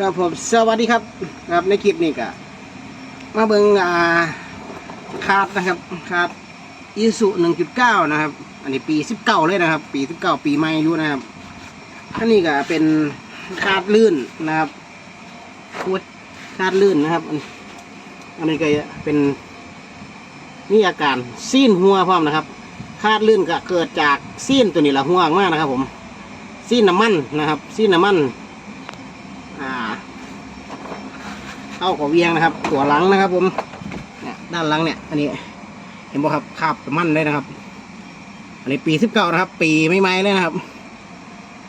ครับผมสวัสดีครับครับในคลิปนี้ก็มาเบิงอ่าคาดนะครับคาดอีสุหนึ่งจุดเก้านะครับ อันนี้ปีสิบเก้าเลยนะครับ ปีสิบเก้าปีใหม่อยู่นะครับอันนี้ก็เป็นคาดลื่นนะครับพูดคาดลื่นนะครับอันอันนี้ก็เป็นมีอาการซีนหัวพร้อมนะครับ คาดลื่นก็เกิดจากซีนตัวนี้ละหัวมากนะครับ ผมซีนน้ำมันนะครับซีนน้ำมัน อ่า เข้ากับเวียงนะครับ ตัวหลังนะครับผมเนี่ยด้านหลังเนี่ย อันนี้ เห็นบ่ครับคาบมั่นเลยนะครับ อันนี้ปีสิบเก้านะครับ ปีไม่ไหม้เลยนะครับ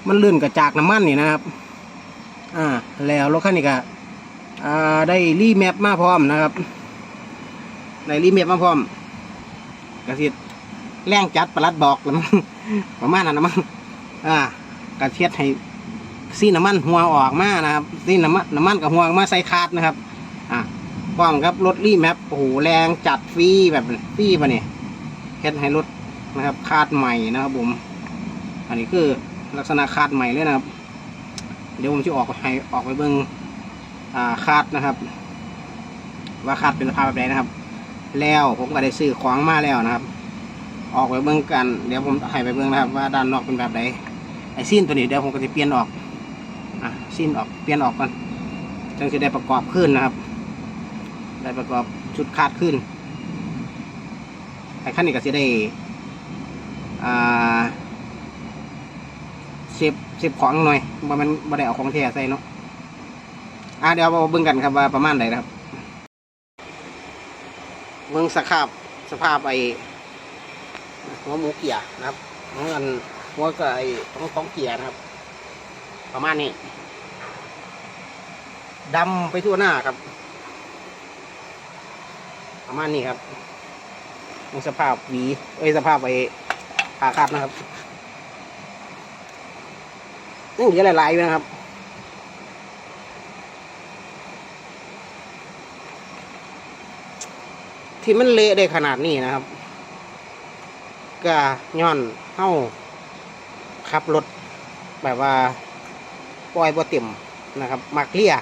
มันลื่นกับจากน้ำมันนี่นะครับ อ่า แล้วรถคันนี้ก็อ่าได้รีแมปมาพร้อมนะครับได้รีแมปมาพร้อมกระสิแรงจัดประลัดบอกแล้วมั้งประมาณนั้นนะมั้งอ่ากระเทียดให้ซีน้ำมันหัวออกมานะครับซีน้ำมันน้ำมันกับหัวออกมาใส่คาดนะครับ อะพร้อมครับรถรีแมปโอ้โหแรงจัดฟรีแบบฟรีปะเนี่ยเฮ็ดให้รถนะครับคาดใหม่นะครับผมอันนี้คือลักษณะคาดใหม่เลยนะครับ เดี๋ยวผมจะออกให้ออกไปเบิ้งอ่าคาดนะครับ ว่าคาดเป็นสภาพแบบไหนนะครับ แล้วผมก็ได้ซื้อของมาแล้วนะครับ ออกไปเบิ้งกัน เดี๋ยวผมให้ไปเบิ้งนะครับ ว่าด้านนอกเป็นแบบไหนไอ้ซีนตัวนี้เดี๋ยวผมก็จะเปลี่ยนออกอะสิ้นออกเปลี่ยนออกก่อนจึงจะได้ประกอบขึ้นนะครับ ได้ประกอบชุดคาดขึ้นไอ้ขั้นนี้ก็จะได้อ่าเสียบเสียบของหน่อยว่ามันบ่ได้เอาของแท้ใส่เนาะอะเดี๋ยวมาเบิ่งกันครับว่าประมาณไหนนะครับเบิ่งสภาพสภาพไอ้หัวหมูเกียร์นะครับหัวกันหัวกับไอ้ต้องต้องเกียร์นะครับ ประมาณนี้ดำไปทั่วหน้าครับ ประมาณนี้ครับมีสภาพหวีเอ้ยสภาพไอ้ขาคาดนะครับนี่เหลือหลายๆอยู่นะครับที่มันเละได้ขนาดนี้นะครับก็ย้อนเฮ้าขับรถแบบว่าปล่อยบ่เต็มนะครับ มักเลีย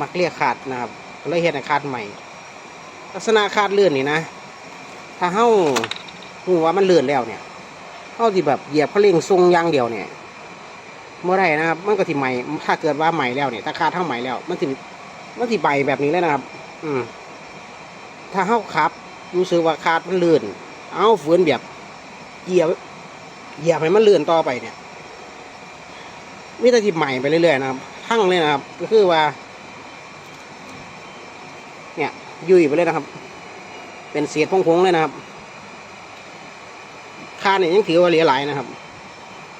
มักเลียขาดนะครับเลยเห็นขาดใหม่ ลักษณะขาดเลื่อนนี่นะ ถ้าเฮาหูว่ามันเลื่อนแล้วเนี่ยเฮาที่แบบเหยียบเขาเร่งทรงยางเดียวเนี่ยเมื่อไรนะครับมันก็ที่ใหม่ถ้าเกิดว่าใหม่แล้วเนี่ยถ้าขาดเท่าใหม่แล้ว มันสิมันสิใบแบบนี้เลยนะครับ อืม ถ้าเฮาขับ รู้สึกว่าขาดมันเลื่อนเอาฝืนแบบเหยียบเหยียบให้มันเลื่อนต่อไปเนี่ยมิตรทิพใหม่ไปเรื่อยๆนะครับทั้งเลยนะครับก็คือว่า ยุ่ยไปเลยนะครับ เป็นเศษพงๆเลยนะครับค่าเนี่ยยังถือว่าเหลือหลายนะครับ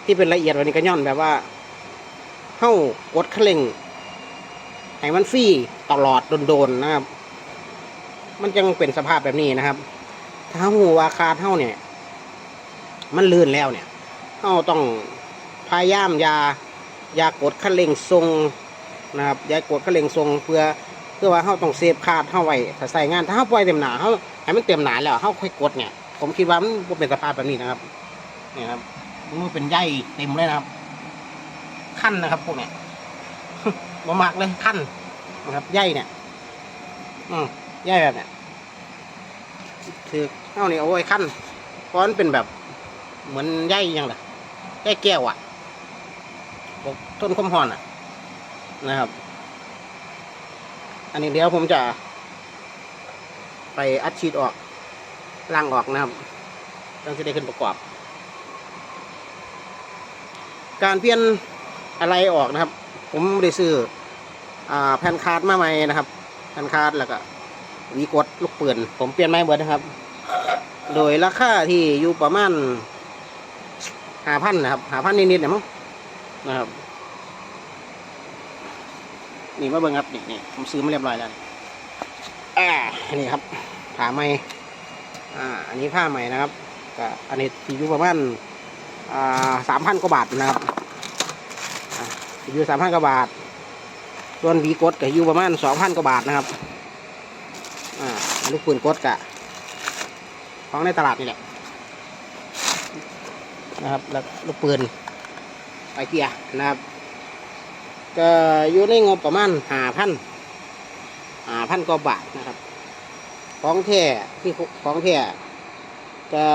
ที่เป็นละเอียดวันนี้ก็ย่อนแบบว่าเข้ากดเร่งให้มันฟรีตลอดโดนๆนะครับ มันจึงเป็นสภาพแบบนี้นะครับ ถ้าหูวาคาเท่าเนี่ย มันลื่นแล้วเนี่ยเท่าต้องพยายามยายากดคันเร่งทรงนะครับยากดคันเร่งทรงเพื่อ เพื่อว่าเขาต้องเซฟคาดเข้าไว้ถ้าใส่งานถ้าเขาปล่อยเต็มหนาเขาให้มันเต็มหนาแล้วเขาค่อยกดเนี่ย ผมคิดว่ามันเป็นสภาพแบบนี้นะครับเนี่ยครับมันเป็นใยเต็มเลยนะครับ ขั้นนะครับพวกเนี้ยบมักเลยขั้นนะครับใยเนี่ยอืมใยแบบเนี้ยคือเอาเนี่ยเอาไว้ขั้นเพราะมันเป็นแบบ เหมือนใยยังไงใยแก้วอะต้นคมหอนอะ นะครับ อันนี้เดี๋ยวผมจะ ไปอัดชีดออกล่างออกนะครับต้องจะได้ขึ้นประกอบ การเปลี่ยนอะไรออกนะครับ ผมได้ซื้ออแผ่นคาร์ดมาใหม่นะครับแผ่นคาร์ดแล้วก็วีกดลูกปืนผมเปลี่ยนใหม่เบิดนะครับ โดยราคาที่อยู่ประมาณหาพันนะครับหาพันนิดๆเนี่ยมั้งนะครับ นี่มาเบิ่งครับนี่นี่ผมซื้อมาเรียบร้อยแล้วอ่านี่ครับผ้าไหมอ่าอันนี้ผ้าใหม่นะครับก็อันนี้ที่อยู่ประมาณอ่าสามพันกว่าบาทนะครับอ่าอยู่สามพันกว่าบาท ส่วนวีกดก็อยู่ประมาณสองพันกว่าบาทนะครับอ่าลูกปืนกดกะของในตลาดนี่แหละนะครับ แล้วลูกปืนไปเกียร์นะครับ ก็อยู่ในงบประมาณหาพันหาพันกว่าบาทนะครับ ของแท้ที่ของแท้ก็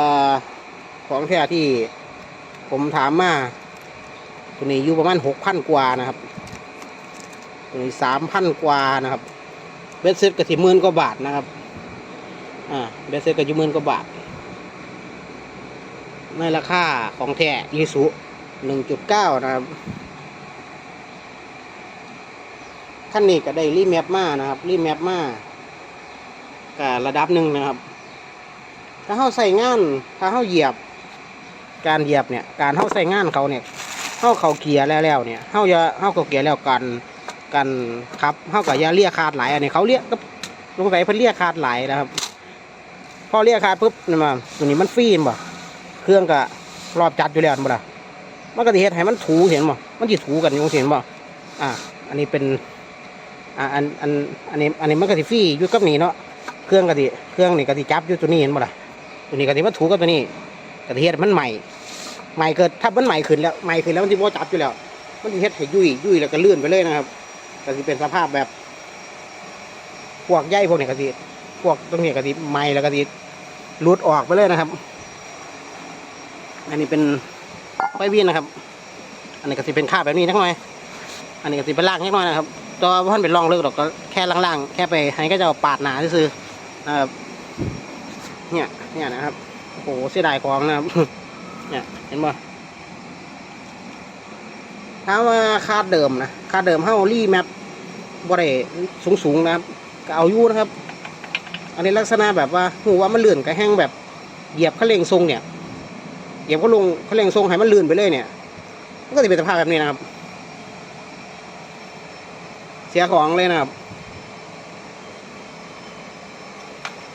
ของแท้ที่ผมถามมาตัวนี้อยู่ประมาณหกพันกว่านะครับตัวนี้สามพันกว่านะครับเบสเซ็ตก็สิหมื่นกว่าบาทนะครับอ่าเบสเซ็ตก็อยู่หมื่นกว่าบาท ในราคาของแท้ยีสุหนึ่งจุดเก้านะครับ ขั้นนี้ก็ได้รีแมปมานะครับรีแมปมากับระดับหนึ่งนะครับ ถ้าเข้าใส่งาน ถ้าเข้าเหยียบ การเหยียบเนี่ย การเข้าใส่งานเขาเนี่ยเข้าเขาเกียร์แล้วแล้วเนี่ยเข้าจะเข้าเขาเกียร์แล้วกันกันครับเข้ากับยาเลียขาดไหลอันนี้เขาเรียกก็ลงใส่เพิ่นเรียกขาดไหลนะครับ พอเรียกขาดปุ๊บนี่มาตัวนี้มันฟีนบ่เครื่องก็รอบจัดอยู่แล้วห็นบ่ล่ะมันก็สิเฮ็ดให้มันถูเห็นบ่มันสิถูกันอยู่เห็นบ่อ่าอันนี้เป็น อ่าอันอันอันนี้อันนี้มันก็สิฟรีอยู่กับนี่เนาะเครื่องก็สิเครื่องนี่ก็สิจับอยู่ตัวนี้เห็นบ่ล่ะตัวนี้ก็สิมาถูกับตัวนี้ก็สิเฮ็ดมันใหม่ ใหม่เกิดถ้ามันใหม่ขึ้นแล้วใหม่ขึ้นแล้วมันสิบ่จับอยู่แล้ว มันสิเฮ็ดให้ยุ่ยยุ่ยแล้วก็เลื่อนไปเลยนะครับก็สิเป็นสภาพแบบพวกใยพวกนี้ก็สิพวกตรงนี้ก็สิใหม่แล้วก็สิหลุดออกไปเลยนะครับ อันนี้เป็นไฟวิ่นนะครับ อันนี้ก็สิเป็นคราบแบบนี้นิดหน่อยอันนี้ก็สิเป็นล่างนิดหน่อยนะครับ ตัวพันเป็นร่องเลิกหรอกก็แค่ล่างๆ แค่ไปให้ก็จะปาดหนาซื่อนะครับเนี่ยเนี่ยนะครับโอ้โหเสียดายของนะครับ เนี่ยเห็นบ่ถ้าว่าคาดเดิมนะคาดเดิมเฮารีแมปบ่ได้สูงสูงๆนะครับก็เอาอยู่นะครับ อันนี้ลักษณะแบบว่าหูว่ามันเลื่อนกระแห้งแบบเหยียบเขาเร่งทรงเนี่ยเหยียบเขาลงเขาเร่งทรงให้มันเลื่อนไปเลยเนี่ยมันก็จะเป็นสภาพแบบนี้นะครับ เสียของเลยนะครับ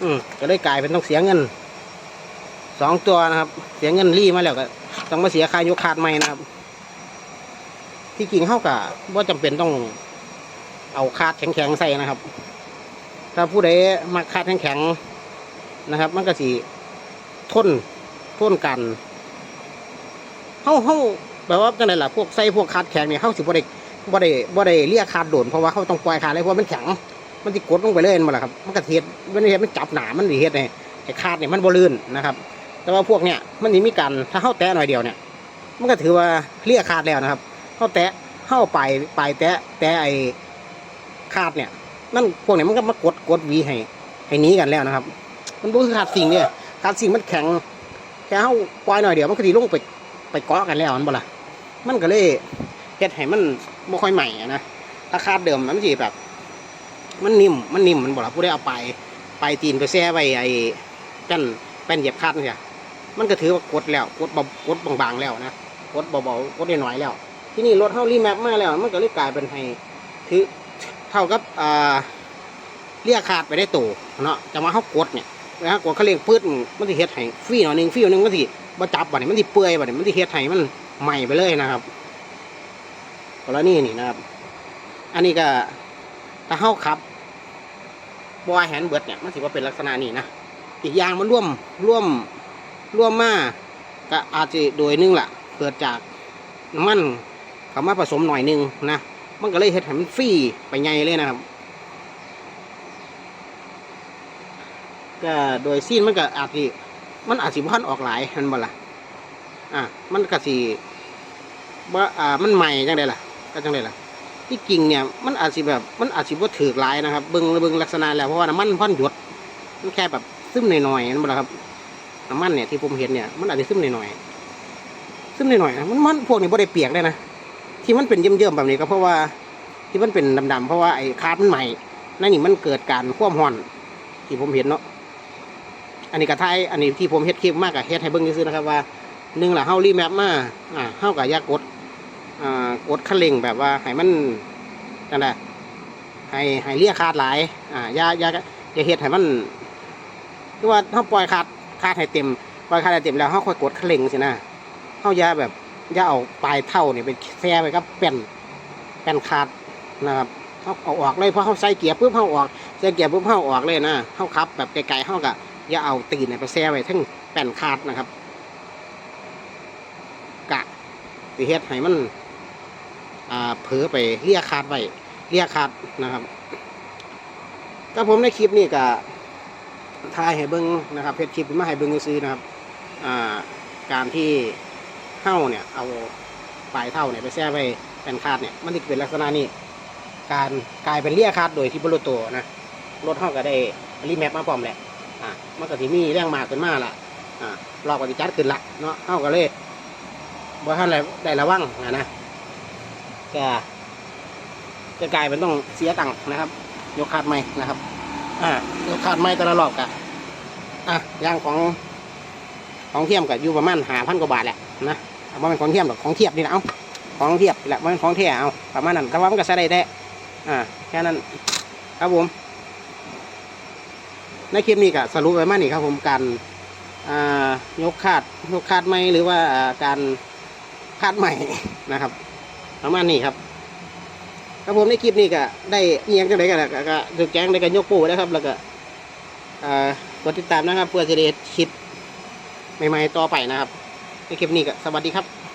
อืมก็เลยกลายเป็นต้องเสียเงินสองตัวนะครับ เสียเงินรีมาแล้วก็ต้องมาเสียค่ายกขาดใหม่นะครับ ที่จริงเข้ากับว่าจำเป็นต้องเอาคาดแข็งๆใส่นะครับ ถ้าผู้ใดมาคาดแข็งๆนะครับ มันก็สีทนทนกันเข้าเข้าแบบว่าจังไดล่ะพวกใส่พวกคาดแข็งเนี่ยเข้าสิบ่ได้ บ่ได้บ่ได้เรียกคาดโดนเพราะว่าเขาต้องปล่อยคาดเลยเพราะมันแข็งมันสิกดลงไปเลยนั่นแหละครับมันก็เฮ็ดมันเฮ็ดมันจับหนามันสิเฮ็ดให้ให้คาดเนี่ยมันบ่ลื่นนะครับ แต่ว่าพวกเนี้ยมันนี่มีการถ้าเข้าแตะหน่อยเดียวเนี่ย มันก็ถือว่าเรียกขาดแล้วนะครับเข้าแตะเข้าไปไปแตะแตะไอ้ขาดเนี่ย มันพวกเนี้ยมันก็มากดกดวีให้ให้นี้กันแล้วนะครับ มันบ่คือขาดสิ่งเนี่ยขาดสิ่งมันแข็งแค่เข้าปล่อยหน่อยเดียวมันก็สิลงไปไปเกาะกันแล้วมันบ่ละมันก็เลยเฮ็ดให้มัน บ่ค่อยใหม่นะถ้าขาดเดิมมันสิแบบ มันนิ่มมันนิ่มมันบ่ล่ะผู้ได้เอาไป ไปตีนไปแช่ไว้ไอ้แป้นแป้นเหยียบคาดเนี่ยมันก็ถือว่ากดแล้วกดเบากดบางๆแล้วนะกดเบาๆกดน้อยๆแล้ว ที่นี่รถเท่ารีแมปมาแล้ว มันก็เลยกลายเป็นให้ถือเท่ากับอ่าเรียกขาดไปได้โตเนาะจะมาเข้ากดเนี่ยนะฮะกดเขาเรียกพืชมันสิเฮ็ดให้ฟรีหน่อยนึงฟรีหน่อยนึงมันสิบ่จับบัดนี้มันสิเปื่อยบัดนี้มันสิเฮ็ดให้มันใหม่ไปเลยนะครับ กรณีนี่นะครับ อันนี้ก็ถ้าเข้าขับบอยแฮนด์เบิร์ดเนี่ยมันสิว่าเป็นลักษณะนี้นะอีกอย่างมันร่วมร่วมร่วมมาก็อาจจะโดยหนึงแหละเกิดจากน้ำมันเขามาผสมหน่อยหนึงนะมันก็เลยเฮ็ดให้มันฟรีไปไงเลยนะครับ ก็โดยซีนมันก็อาจจะมันอาจสิพันออกหลายมันบ่ล่ะอะมันก็สิว่าอ่ามันใหม่จังไดล่ะ ก็จังไดล่ะที่จริงเนี่ยมันอาจสิแบบมันอาจสิบ่าถือหลายนะครับเบิ่งเบิ่งลักษณะแล้วเพราะว่าน้ำมันพันหยดมันแค่แบบซึมหน่อยๆนั่นบ่ล่ะครับน้ำมันเนี่ยที่ผมเห็นเนี่ยมันอาจจะซึมหน่อยๆซึมหน่อยๆนะมันมันพวกนี้บ่ได้เปียกเลยนะที่มันเป็นเยิ่มๆแบบนี้ก็เพราะว่าที่มันเป็นดำๆเพราะว่าไอ้คาร์บมันใหม่นั่นนี่มันเกิดการคว่ำห่อนที่ผมเห็นเนาะอันนี้กระทายอันนี้ที่ผมเฮ็ดคลิปมากกับเฮ็ดให้เบิ่งซื่อนะครับว่าหนึ่งหล่ะเฮารีแมปมาอ่าเฮากับยากด กดคันเร่งแบบว่าให้มันจังไดให้ให้เลียขาดหลายอ่าอย่าอย่าอย่าเฮ็ดให้มันคือว่าเฮาปล่อยขาดคาดให้เต็มปล่อยคาดให้เต็มแล้วเขาค่อยกดคันเร่งสินะเขาอย่าแบบอย่าเอาปลายเท่าเนี่ยไปแซ่ไปกับแป้นแป้นคาดนะครับเขาเอาออกเลยเพราะเขาใส่เกียร์ปุ๊บเขาออกใส่เกียร์ปุ๊บเขาออกเลยนะเขาขับ แบบไกลๆเขาก็อย่าเอาตีนเนี่ยไปแซ่ไว้ทั้งแป้นคาดนะครับ กะตีเฮ็ดให้มัน อ่าเผลอไปเรียกคาดไว้เรียกคาดนะครับก็ผมในคลิปนี้ก็ถ่ายให้เบิ้งนะครับเพจคลิปมาให้เบิ้งซื้อนะครับอ่าการที่เฮ้าเนี่ยเอาปลายเท่าเนี่ยไปแช่ไว้แผ่นคาดเนี่ยมันจะเป็นลักษณะนี้การกลายเป็นเลี่ยคาดโดยที่บรถตัวนะรถเฮ้าก็ได้รีแมปมาพร้อมแหละอ่ามันก็ที่มีแรงมากขึ้นมาละอ่ารอบปฏิจัดขึ้นละเนาะเฮ้าก็เลยบ่ทันได้ได้ระวังนะนะ ก็จะกลายเป็นต้องเสียตังค์นะครับ ยกคาดใหม่นะครับ อ่ายกคาดใหม่แต่ละรอบกะอะอย่างของของเทียมกับอยู่ประมาณหาพันกว่าบาทแหละนะเอาว่าเป็นของเทียมหรอกของเทียบนี่นะเอาของเทียบนี่แหละว่าเป็นของแท้เอาประมาณนั้นแต่ว่ามันก็ใช้ได้แท้อ่าแค่นั้นครับผมในคลิปนี้ก็สรุปไว้มานี่ครับผมการอ่ายกคาดยกคาดไหมหรือว่าอ่าการคาดใหม่นะครับ ประมาณนี้ครับครับผมในคลิปนี้ก็ได้เอียงจังไดกันก็ก็ถือแกงได้กันยกปูนะครับ แล้วก็กดติดตามนะครับ เพื่อจะได้คลิปใหม่ๆต่อไปนะครับในคลิปนี้ก็สวัสดีครับ